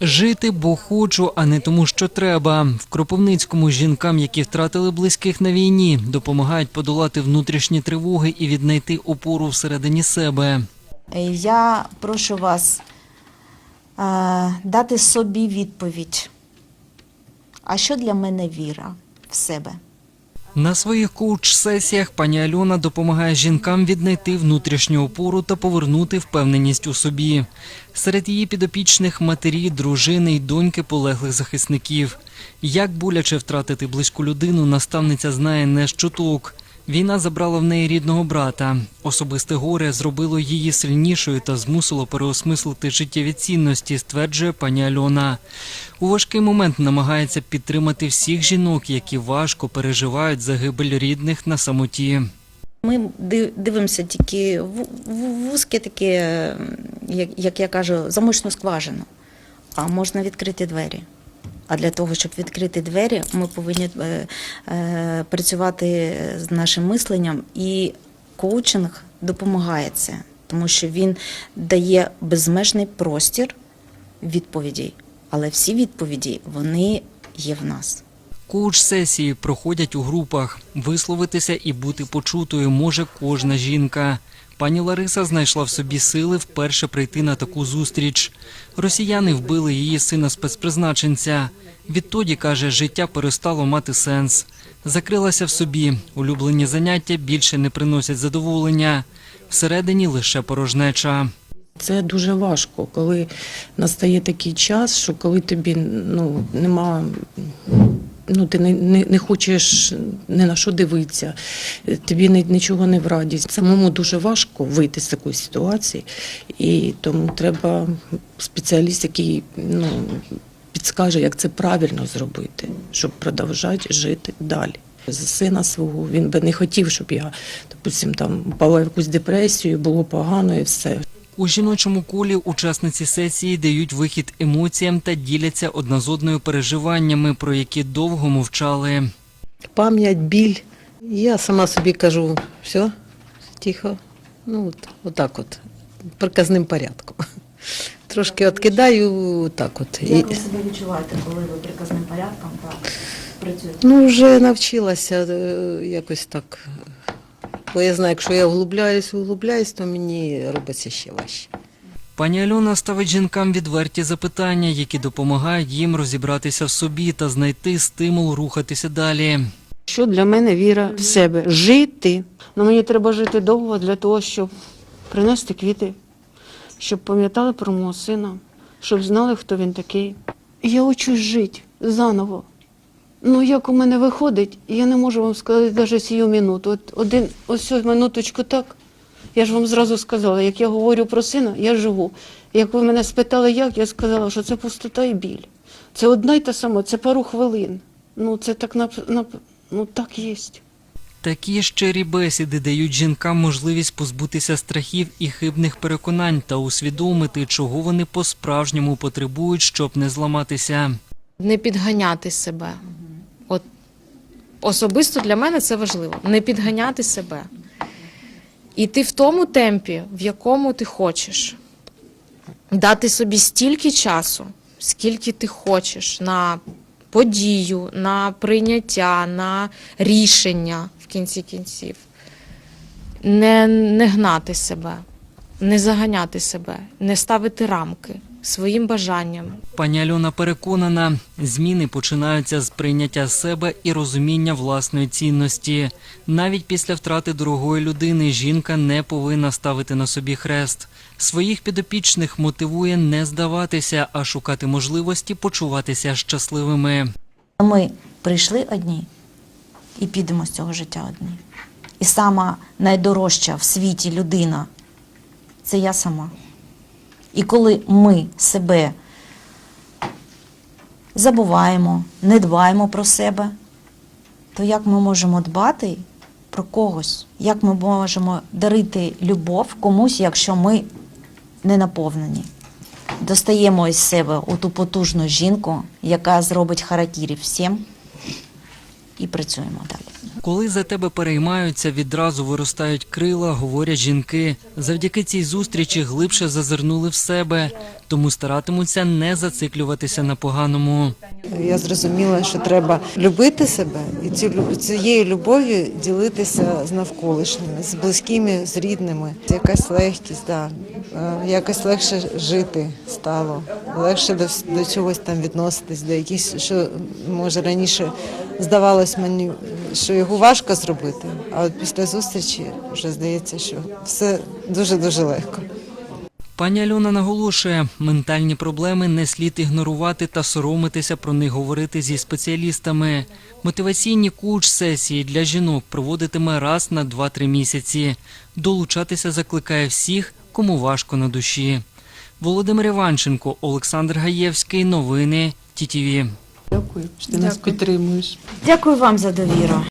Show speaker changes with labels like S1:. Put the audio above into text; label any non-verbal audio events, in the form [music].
S1: Жити, бо хочу, а не тому, що треба. В Кропивницькому жінкам, які втратили близьких на війні, допомагають подолати внутрішні тривоги і віднайти опору всередині себе.
S2: Я прошу вас е, дати собі відповідь. А що для мене віра в себе?
S1: На своїх коуч-сесіях пані Альона допомагає жінкам віднайти внутрішню опору та повернути впевненість у собі. Серед її підопічних матері, дружини й доньки полеглих захисників. Як боляче втратити близьку людину, наставниця знає не щоток. Війна забрала в неї рідного брата. Особисте горе зробило її сильнішою та змусило переосмислити життєві цінності, стверджує пані Альона. У важкий момент намагається підтримати всіх жінок, які важко переживають загибель рідних на самоті.
S2: Ми див- дивимося тільки в в- вузьке таке, як я кажу, замочну скважину. А можна відкрити двері. А для того, щоб відкрити двері, ми повинні е, е, працювати з нашим мисленням, і коучинг допомагає це, тому що він дає безмежний простір відповідей. Але всі відповіді вони є в нас.
S1: Коуч-сесії проходять у групах. Висловитися і бути почутою може кожна жінка. Пані Лариса знайшла в собі сили вперше прийти на таку зустріч. Росіяни вбили її сина спецпризначенця. Відтоді каже, життя перестало мати сенс. Закрилася в собі. Улюблені заняття більше не приносять задоволення. Всередині лише порожнеча.
S3: Це дуже важко, коли настає такий час, що коли тобі ну, нема, ну, ти не, не, не хочеш ні на що дивитися, тобі ні- нічого не в радість. Самому дуже важко вийти з такої ситуації, і тому треба спеціаліст, який ну, підскаже, як це правильно зробити, щоб продовжати жити далі. За сина свого він би не хотів, щоб я, допустим, там впала в якусь депресію, було погано і все.
S1: У жіночому колі учасниці сесії дають вихід емоціям та діляться одна з одною переживаннями, про які довго мовчали.
S4: пам'ять, біль. Я сама собі кажу, все, тихо. Ну, от, отак от, приказним порядком. [laughs] Трошки відкидаю так от.
S2: Як ви себе відчуваєте, коли ви приказним порядком працюєте?
S4: ну, вже навчилася е, якось так. Бо я знаю, якщо я вглубляюсь, вглубляюсь, то мені робиться ще важче.
S1: Пані Альона ставить жінкам відверті запитання, які допомагають їм розібратися в собі та знайти стимул рухатися далі.
S5: Що для мене віра в себе? Жити. Ну мені треба жити довго для того, щоб принести квіти, щоб пам'ятали про мого сина, щоб знали, хто він такий. Я учусь жити заново. Ну, як у мене виходить, я не можу вам сказати навіть сію минуту. От один, ось цю минуточку так. Я ж вам зразу сказала, як я говорю про сина, я живу. Як ви мене спитали, як, я сказала, що це пустота і біль. Це одна й та сама, це пару хвилин. Ну, це так нап... нап... ну так є.
S1: Такі щирі бесіди дають жінкам можливість позбутися страхів і хибних переконань та усвідомити, чого вони по-справжньому потребують, щоб не зламатися.
S6: не підганяти себе. Особисто для мене це важливо. Не підганяти себе. Іти в тому темпі, в якому ти хочеш. Дати собі стільки часу, скільки ти хочеш на подію, на прийняття, на рішення в кінці кінців. Не, не гнати себе, не заганяти себе, не ставити рамки своїм бажанням,
S1: Пані Альона переконана, зміни починаються з прийняття себе і розуміння власної цінності. Навіть після втрати дорогої людини жінка не повинна ставити на собі хрест. Своїх підопічних мотивує не здаватися, а шукати можливості почуватися щасливими.
S2: Ми прийшли одні і підемо з цього життя одні. І сама найдорожча в світі людина це я сама. І коли ми себе забуваємо, не дбаємо про себе, то як ми можемо дбати про когось? Як ми можемо дарити любов комусь, якщо ми не наповнені? Достаємо із себе оту потужну жінку, яка зробить харакірі всім, і працюємо далі.
S1: Коли за тебе переймаються, відразу виростають крила, говорять жінки. Завдяки цій зустрічі глибше зазирнули в себе. Тому старатимуться не зациклюватися на поганому.
S7: Я зрозуміла, що треба любити себе і цією любов'ю ділитися з навколишніми, з близькими, з рідними. Якась легкість, да. Е, якось легше жити стало, легше до, до чогось там відноситись, до якихось, що може раніше здавалось мені, що його важко зробити. А от після зустрічі вже здається, що все дуже дуже легко.
S1: Пані Альона наголошує, ментальні проблеми не слід ігнорувати та соромитися про них говорити зі спеціалістами. Мотиваційні куч-сесії для жінок проводитиме раз на 2-3 місяці. Долучатися закликає всіх, кому важко на душі. Володимир Іванченко, Олександр Гаєвський. Новини ТІТІВІ.
S3: Дякую, що ти нас підтримуєш.
S2: Дякую вам за довіру.